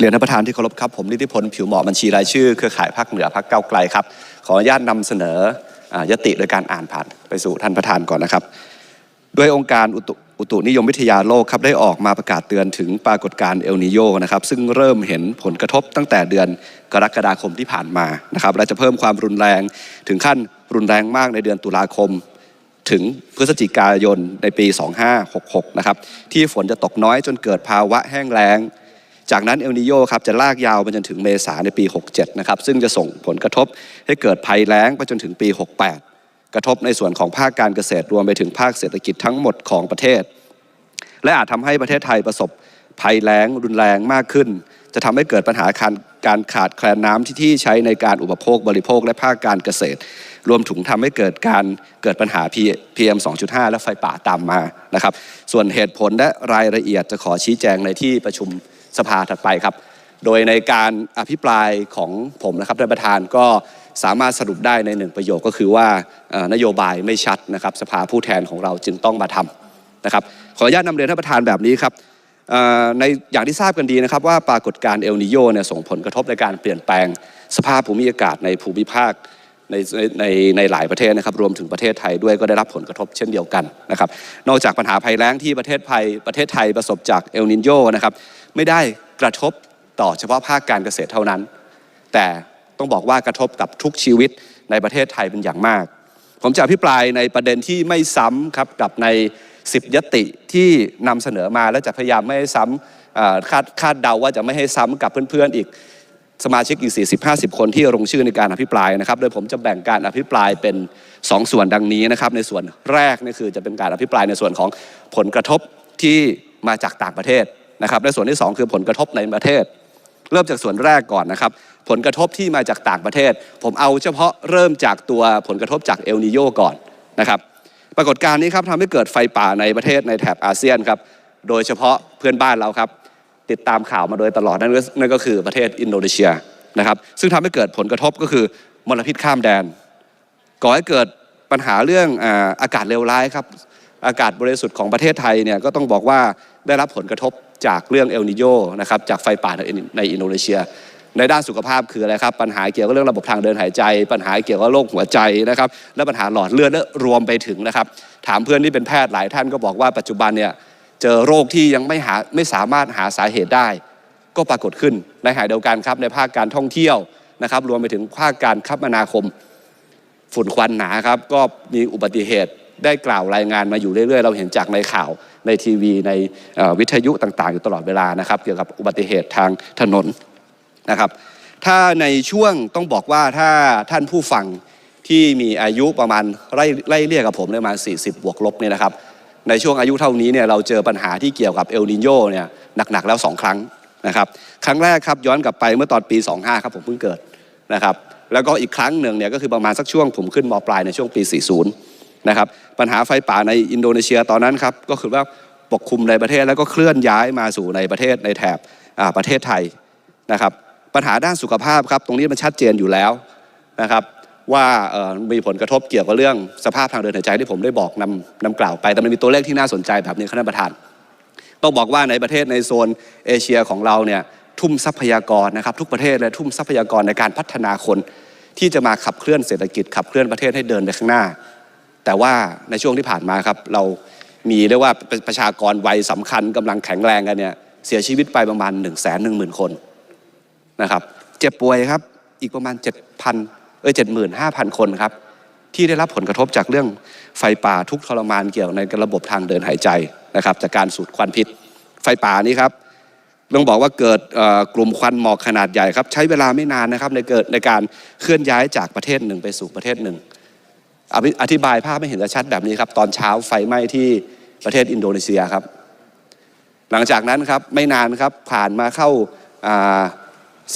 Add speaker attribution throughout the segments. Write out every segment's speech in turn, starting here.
Speaker 1: เรียนท่านประธานที่เคารพครับผมนิติพลผิวเหมาะบัญชีรายชื่อเครือข่ายภาคเหนือภาคเก้าไกลครับขออนุญาตนำเสนออยติโดยการอ่านผ่านไปสู่ท่านประธานก่อนนะครับ ด้วยองค์การอุตุอุตุนิยมวิทยาโลกครับได้ออกมาประกาศเตือนถึงปรากฏการณ์เอลนิโยนะครับซึ่งเริ่มเห็นผลกระทบตั้งแต่เดือนกรกฎาคมที่ผ่านมานะครับและจะเพิ่มความรุนแรงถึงขั้นรุนแรงมากในเดือนตุลาคม ถึงพฤศจิกายนในปี 2566 นะครับที่ฝนจะตกน้อยจนเกิดภาวะแห้งแล้ง จากนั้นเอลนิโยครับจะลากยาวไปจนถึงเมษาในปี 67 นะครับ ซึ่งจะส่งผลกระทบให้เกิดภัยแล้งไปจนถึงปี 68 กระทบในส่วนของภาคการเกษตรรวมไปถึงภาคเศรษฐกิจทั้งหมดของประเทศ และอาจทำให้ประเทศไทยประสบภัยแล้งรุนแรงมากขึ้น จะทำให้เกิดปัญหาการการขาดแคลนน้ำที่ที่ใช้ในการอุปโภคบริโภคและภาคการเกษตร รวมถึงทำให้เกิดการเกิดปัญหา PM 2.5 และไฟป่าตามมานะครับ ส่วนเหตุผลและรายละเอียดจะขอชี้แจงในที่ประชุม สภาถัดไปครับ โดยในการอภิปรายของผมนะครับท่านประธานก็สามารถสรุปได้ในหนึ่งประโยคก็คือว่านโยบายไม่ชัดนะครับสภาผู้แทนของเราจึงต้องมาทำนะครับขออนุญาตนำเรียนท่านประธานแบบนี้ครับในอย่างที่ทราบกันดีนะครับว่าปรากฏการณ์เอลนิโยเนี่ยส่งผลกระทบในการเปลี่ยนแปลงสภาพภูมิอากาศในภูมิภาค ในในในหลายประเทศนะครับรวมถึงประเทศไทยด้วยก็ได้รับผลกระทบเช่นเดียวกันนะครับนอกจากปัญหาภัยแล้งที่ประเทศไทยประเทศไทยประสบจากเอลนินโยนะครับไม่ได้กระทบต่อเฉพาะภาคการเกษตรเท่านั้น แต่ต้องบอกว่ากระทบกับทุกชีวิตในประเทศไทยเป็นอย่างมาก ผมจะอภิปรายในประเด็นที่ไม่ซ้ำครับกับใน 10 ยติที่นำเสนอมาและจะพยายามไม่ให้ซ้ำคาดคาดเดาว่าจะไม่ให้ซ้ำกับเพื่อนๆอีก สมาชิกอีก 40-50 คนที่ลงชื่อในการอภิปรายนะครับ โดยผมจะแบ่งการอภิปรายเป็น 2 ส่วนดังนี้นะครับ ในส่วนแรกนี่คือจะเป็นการอภิปรายในส่วนของผลกระทบที่มาจากต่างประเทศนะครับ และส่วนที่ 2 คือผลกระทบในประเทศ เริ่มจากส่วนแรกก่อนนะครับ ผลกระทบที่มาจากต่างประเทศ ผมเอาเฉพาะเริ่มจากตัวผลกระทบจากเอลนิโยก่อนนะครับ ปรากฏการณ์นี้ครับทำให้เกิดไฟป่าในประเทศในแถบอาเซียนครับ โดยเฉพาะเพื่อนบ้านเราครับ ติดตามข่าวมาโดยตลอดนั่นก็นั่นก็คือประเทศอินโดนีเซียนะครับ ซึ่งทำให้เกิดผลกระทบก็คือมลพิษข้ามแดน ก่อให้เกิดปัญหาเรื่องอากาศเลวร้ายครับ อากาศบริสุทธิ์ของประเทศไทยเนี่ยก็ต้องบอกว่าได้รับผลกระทบจากเรื่องเอลนิโยนะครับจากไฟป่าในในอินโดนีเซีย ในด้านสุขภาพคืออะไรครับ ปัญหาเกี่ยวกับเรื่องระบบทางเดินหายใจ ปัญหาเกี่ยวกับโรคหัวใจนะครับและปัญหาหลอดเลือดและรวมไปถึงนะครับ ถามเพื่อนที่เป็นแพทย์หลายท่านก็บอกว่าปัจจุบันเนี่ย เจอโรคที่ยังไม่หาไม่สามารถหาสาเหตุได้ ก็ปรากฏขึ้นในหายเดียวกันครับในภาคการท่องเที่ยวนะครับ รวมไปถึงภาคการคมนาคม ฝุ่นควันหนาครับ ก็มีอุบัติเหตุได้กล่าวรายงานมาอยู่เรื่อยๆ เราเห็นจากในข่าวในทีวีในวิทยุต่างๆ อยู่ตลอดเวลานะครับ เกี่ยวกับอุบัติเหตุทางถนนนะครับ ถ้าในช่วงต้องบอกว่าถ้าท่านผู้ฟังที่มีอายุประมาณไล่ไล่เรียกกับผมประมาณ 40 บวกลบเนี่ยนะครับ ในช่วงอายุเท่านี้เนี่ยเราเจอปัญหาที่เกี่ยวกับเอลนิโยเนี่ยหนักๆแล้ว 2 ครั้งนะครับครั้งแรกครับย้อนกลับไปเมื่อตอนปี 25ครับผมเพิ่งเกิดนะครับแล้วก็อีกครั้งหนึ่งเนี่ยก็คือประมาณสักช่วงผมขึ้นมปลายในช่วงปี 40นะครับปัญหาไฟป่าในอินโดนีเซียตอนนั้นครับก็คือว่าปกคลุมในประเทศแล้วก็เคลื่อนย้ายมาสู่ในประเทศในแถบประเทศไทยนะครับปัญหาด้านสุขภาพครับตรงนี้มันชัดเจนอยู่แล้วนะครับ ว่ามีผลกระทบเกี่ยวกับเรื่องสภาพทางเดินหายใจที่ผมได้บอกนำนำกล่าวไป แต่มันมีตัวเลขที่น่าสนใจแบบนี้ครับท่านประธาน ต้องบอกว่าในประเทศในโซนเอเชียของเราเนี่ยทุ่มทรัพยากรนะครับทุกประเทศเลยทุ่มทรัพยากรในการพัฒนาคนที่จะมาขับเคลื่อนเศรษฐกิจขับเคลื่อนประเทศให้เดินไปข้างหน้า แต่ว่าในช่วงที่ผ่านมาครับเรามีเรียกว่าประประชากรวัยสำคัญกำลังแข็งแรงกันเนี่ยเสียชีวิตไปประมาณ1นึ่งแสนหนึ่งหมื่นคนนะครับเจ็บป่วยครับอีกประมาณ 7,000 เอ้ย75,000คนครับ ที่ได้รับผลกระทบจากเรื่องไฟป่าทุกทรมานเกี่ยวในระบบทางเดินหายใจนะครับ จากการสูดควันพิษ ไฟป่านี้ครับต้องบอกว่าเกิดกลุ่มควันหมอกขนาดใหญ่ครับ ใช้เวลาไม่นานนะครับในเกิดในการเคลื่อนย้ายจากประเทศหนึ่งไปสู่ประเทศหนึ่ง อธิบายภาพไม่เห็นชัดแบบนี้ครับ ตอนเช้าไฟไหม้ที่ประเทศอินโดนีเซียครับ หลังจากนั้นครับไม่นานครับผ่านมาเข้า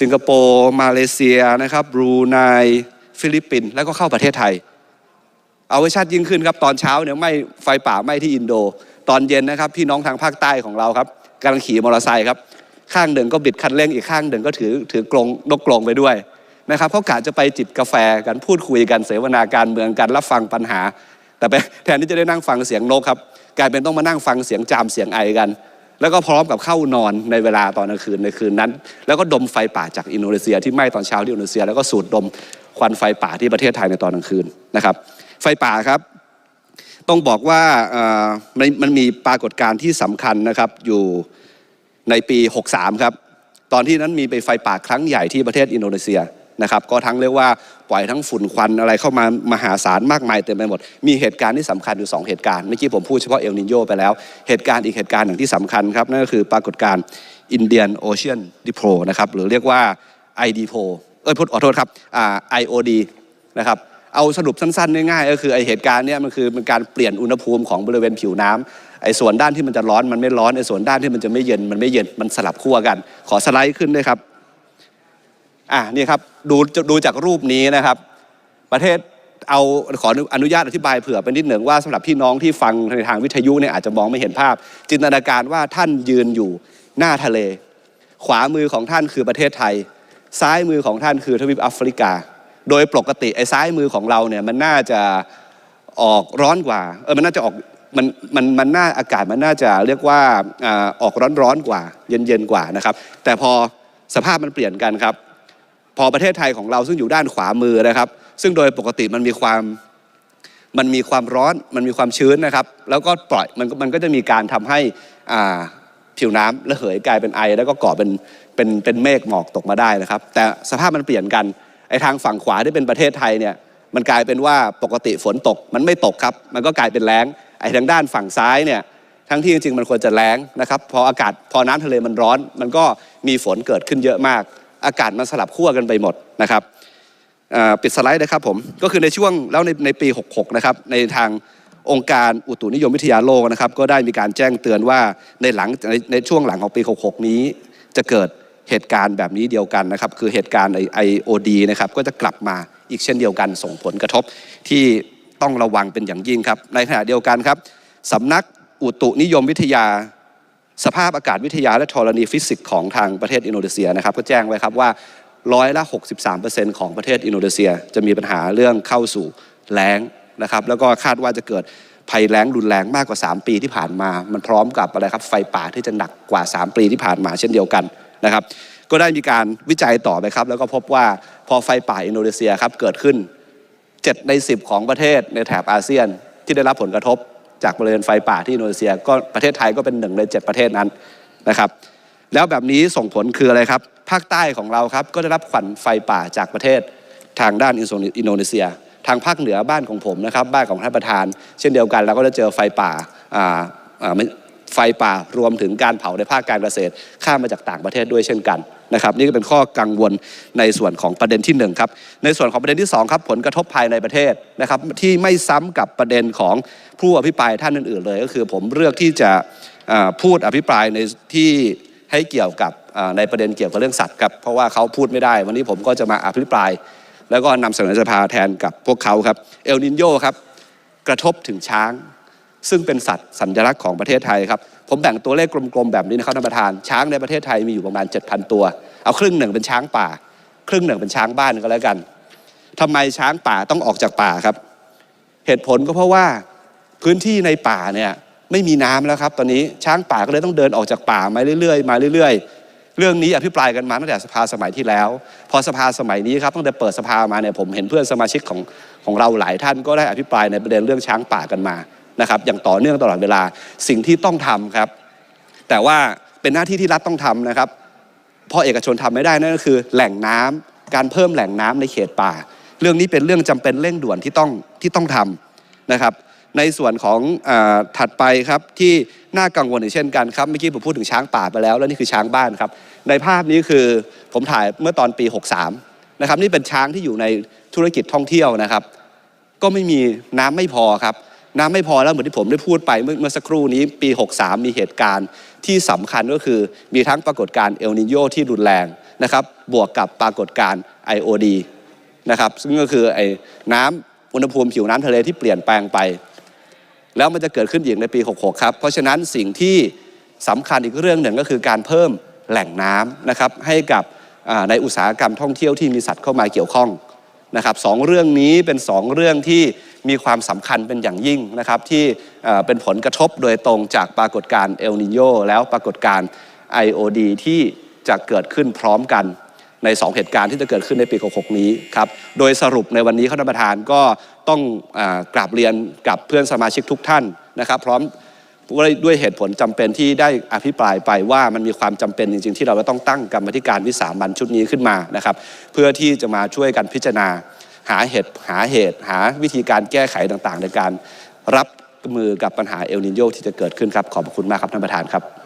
Speaker 1: สิงคโปร์มาเลเซียนะครับบรูไนฟิลิปปินส์แล้วก็เข้าประเทศไทย เอาไว้ชัดยิ่งขึ้นครับ ตอนเช้าเนี่ยไม่ไฟป่าไหม้ที่อินโด ตอนเย็นนะครับ พี่น้องทางภาคใต้ของเราครับกำลังขี่มอเตอร์ไซค์ครับ ข้างหนึ่งก็บิดคันเร่งอีกข้างหนึ่งก็ถือถือกรงนกกรงไปด้วยนะครับเขากะจะไปจิบกาแฟกันพูดคุยกันเสวนาการเมืองกันรับฟังปัญหา แต่แทนที่จะได้นั่งฟังเสียงนกครับกลายเป็นต้องมานั่งฟังเสียงจามเสียงไอกัน แล้วก็พร้อมกับเข้านอนในเวลาตอนกลางคืนในคืนนั้น แล้วก็ดมไฟป่าจากอินโดนีเซีย ที่ไหม้ตอนเช้าที่อินโดนีเซีย แล้วก็สูดดมควันไฟป่าที่ประเทศไทยในตอนกลางคืนนะครับ ไฟป่าครับ ต้องบอกว่ามันมันมีปรากฏการณ์ที่สำคัญนะครับอยู่ในปี 63 ครับ ตอนที่นั้นมีไปไฟป่าครั้งใหญ่ที่ประเทศอินโดนีเซีย นะครับก็ทั้งเรียกว่าปล่อยทั้งฝุ่นควันอะไรเข้ามามหาศาลมากมายเต็มไปหมด มีเหตุการณ์ที่สำคัญอยู่ 2 เหตุการณ์เมื่อกี้ผมพูดเฉพาะเอลนิโยไปแล้ว เหตุการณ์อีกเหตุการณ์หนึ่งที่สำคัญครับนั่นก็คือปรากฏการณ์อินเดียนโอเชียนดิโพนะครับหรือเรียกว่า IDPO เอ้ยพูดขอโทษครับอ่า IOD นะครับเอาสรุปสั้นๆง่ายๆก็คือไอเหตุการณ์เนี้ยมันคือเป็นการเปลี่ยนอุณหภูมิของบริเวณผิวน้ำไอ้ส่วนด้านที่มันจะร้อนมันไม่ร้อนไอ้ส่วนด้านที่มันจะไม่เย็นมันไม่เย็นมันสลับขั้วกัน ขอสไลด์ขึ้นด้วยครับ อะนี่ครับดูดูจากรูปนี้นะครับ ประเทศเอาขออนุญาตอธิบายเผื่อไปนิดหนึ่งว่าสำหรับพี่น้องที่ฟังในทางวิทยุเนี่ยอาจจะมองไม่เห็นภาพ จินตนาการว่าท่านยืนอยู่หน้าทะเล ขวามือของท่านคือประเทศไทย ซ้ายมือของท่านคือทวีปแอฟริกา โดยปกติไอ้ซ้ายมือของเราเนี่ยมันน่าจะออกร้อนกว่าเออมันน่าจะออกมันมันมันน่าอากาศมันน่าจะเรียกว่าออกร้อนร้อนกว่า เย็นเย็นกว่านะครับ แต่พอสภาพมันเปลี่ยนกันครับ พอประเทศไทยของเราซึ่งอยู่ด้านขวามือนะครับ ซึ่งโดยปกติมันมีความมันมีความร้อนมันมีความชื้นนะครับ แล้วก็ปล่อยมันก็มันก็จะมีการทำให้ผิวน้ำระเหยกลายเป็นไอ แล้วก็ก่อเป็นเป็นเป็นเมฆหมอกตกมาได้นะครับ แต่สภาพมันเปลี่ยนกันไอทางฝั่งขวาที่เป็นประเทศไทยเนี่ยมันกลายเป็นว่าปกติฝนตกมันไม่ตกครับ มันก็กลายเป็นแล้งไอทางด้านฝั่งซ้ายเนี่ยทั้งที่จริงๆมันควรจะแล้งนะครับพออากาศพอน้ำทะเลมันร้อน มันก็มีฝนเกิดขึ้นเยอะมาก อากาศมันสลับขั้วกันไปหมดนะครับปิดสไลด์นะครับผมก็คือในช่วงแล้วในในปี 66 นะครับในทางองค์การอุตุนิยมวิทยาโลกนะครับก็ได้มีการแจ้งเตือนว่าในหลังในในช่วงหลังของปี 66 นี้ จะเกิดเหตุการณ์แบบนี้เดียวกันนะครับคือเหตุการณ์ไอโอดีนะครับก็จะกลับมาอีกเช่นเดียวกันส่งผลกระทบที่ต้องระวังเป็นอย่างยิ่งครับ ในขณะเดียวกันครับสำนักอุตุนิยมวิทยา สภาพอากาศวิทยาและธรณีฟิสิกส์ของทางประเทศอินโดนีเซียนะครับก็แจ้งไว้ครับว่าร้อยละ63%ของประเทศอินโดนีเซีย จะมีปัญหาเรื่องเข้าสู่แล้งนะครับแล้วก็คาดว่าจะเกิดภัยแล้งรุนแรงมากกว่า 3 ปีที่ผ่านมา มันพร้อมกับอะไรครับไฟป่าที่จะหนักกว่า 3 ปีที่ผ่านมาเช่นเดียวกันนะครับก็ได้มีการวิจัยต่อไปครับ แล้วก็พบว่าพอไฟป่าอินโดนีเซียครับเกิดขึ้น 7 ใน 10 ของประเทศในแถบอาเซียนที่ได้รับผลกระทบ จากบริเวณไฟป่าที่อินโดนีเซีย ก็ประเทศไทยก็เป็นหนึ่งใน 7 ประเทศนั้นนะครับ แล้วแบบนี้ส่งผลคืออะไรครับ ภาคใต้ของเราครับก็ได้รับขวัญไฟป่าจากประเทศทางด้านอินโดนีเซีย ทางภาคเหนือบ้านของผมนะครับบ้านของท่านประธาน เช่นเดียวกันเราก็ได้เจอไฟป่าอ่าอ่า ไฟป่ารวมถึงการเผาในภาคการเกษตร ข้ามมาจากต่างประเทศด้วยเช่นกันนะครับนี่ก็เป็นข้อกังวลในส่วนของประเด็นที่หนึ่งครับในส่วนของประเด็นที่สองครับผลกระทบภายในประเทศนะครับที่ไม่ซ้ำกับประเด็นของผู้อภิปรายท่านอื่นๆเลย ก็คือผมเลือกที่จะพูดอภิปรายในที่ให้เกี่ยวกับในประเด็นเกี่ยวกับเรื่องสัตว์ครับเพราะว่าเขาพูดไม่ได้ วันนี้ผมก็จะมาอภิปราย แล้วก็นำเสนอสภาแทนกับพวกเขาครับเอลนินโยครับกระทบถึงช้าง ซึ่งเป็นสัตว์สัญลักษณ์ของประเทศไทยครับ ผมแบ่งตัวเลขกลมๆแบบนี้นะครับท่านประธาน ช้างในประเทศไทยมีอยู่ประมาณ 7,000 ตัว เอาครึ่งหนึ่งเป็นช้างป่า ครึ่งหนึ่งเป็นช้างบ้านก็แล้วกันทำไมช้างป่าต้องออกจากป่าครับ เหตุผลก็เพราะว่าพื้นที่ในป่าเนี่ยไม่มีน้ำแล้วครับ ตอนนี้ช้างป่าก็เลยต้องเดินออกจากป่ามาเรื่อยๆ มาเรื่อยๆ เรื่องนี้อภิปรายกันมาตั้งแต่สภาสมัยที่แล้ว พอสภาสมัยนี้ครับตั้งแต่เปิดสภามาเนี่ยผมเห็นเพื่อนสมาชิกของของเราหลายท่านก็ได้อภิปรายในประเด็นเรื่องช้างป่ากันมา นะครับอย่างต่อเนื่องตลอดเวลาสิ่งที่ต้องทำครับ แต่ว่าเป็นหน้าที่ที่รัฐต้องทำนะครับ เพราะเอกชนทำไม่ได้นั่นก็คือ แหล่งน้ำการเพิ่มแหล่งน้ำในเขตป่า เรื่องนี้เป็นเรื่องจำเป็นเร่งด่วนที่ต้องที่ต้องทำนะครับ ในส่วนของอถัดไปครับที่น่ากังวลอีกเช่นกันครับเมื่อกี้ผมพูดถึงช้างป่าไปแล้ว แล้วนี่คือช้างบ้านครับ ในภาพนี้คือผมถ่ายเมื่อตอนปี 63นะครับนี่เป็นช้างที่อยู่ในธุรกิจท่องเที่ยวนะครับ ก็ไม่มีน้ำไม่พอครับ น้ำไม่พอแล้วเหมือนที่ผมได้พูดไปเมื่อสักครู่นี้ปี 63 มีเหตุการณ์ที่สำคัญก็คือมีทั้งปรากฏการณ์เอลนิโยที่รุนแรงนะครับบวกกับปรากฏการณ์ IOD นะครับซึ่งก็คือไอ้น้ำอุณหภูมิผิวน้ำทะเลที่เปลี่ยนแปลงไป แล้วมันจะเกิดขึ้นอีกในปี 66 ครับ เพราะฉะนั้นสิ่งที่สำคัญอีกเรื่องหนึ่งก็คือการเพิ่มแหล่งน้ำนะครับให้กับในอุตสาหกรรมท่องเที่ยวที่มีสัตว์เข้ามาเกี่ยวข้อง นะครับสองเรื่องนี้เป็นสองเรื่องที่มีความสำคัญเป็นอย่างยิ่งนะครับที่เป็นผลกระทบโดยตรงจากปรากฏการณ์เอลนิโยแล้วปรากฏการณ์ IOD ที่จะเกิดขึ้นพร้อมกันใน 2 เหตุการณ์ที่จะเกิดขึ้นในปี 66 นี้ครับ โดยสรุปในวันนี้ข้าท่านประธานก็ต้องอกราบเรียนกับเพื่อนสมาชิกทุกท่านนะครับ พร้อม ด้วยเหตุผลจำเป็นที่ได้อภิปรายไปว่ามันมีความจำเป็นจริง ๆ ที่เราจะต้องตั้งกรรมธิการวิสามันชุดนี้ขึ้นมานะครับ เพื่อที่จะมาช่วยกันพิจารณา หาเหตุหาเหตุ หาวิธีการแก้ไขต่างๆ ในการรับมือกับปัญหาเอลนิโยที่จะเกิดขึ้นครับขอบพระคุณมากครับท่านประธานครับ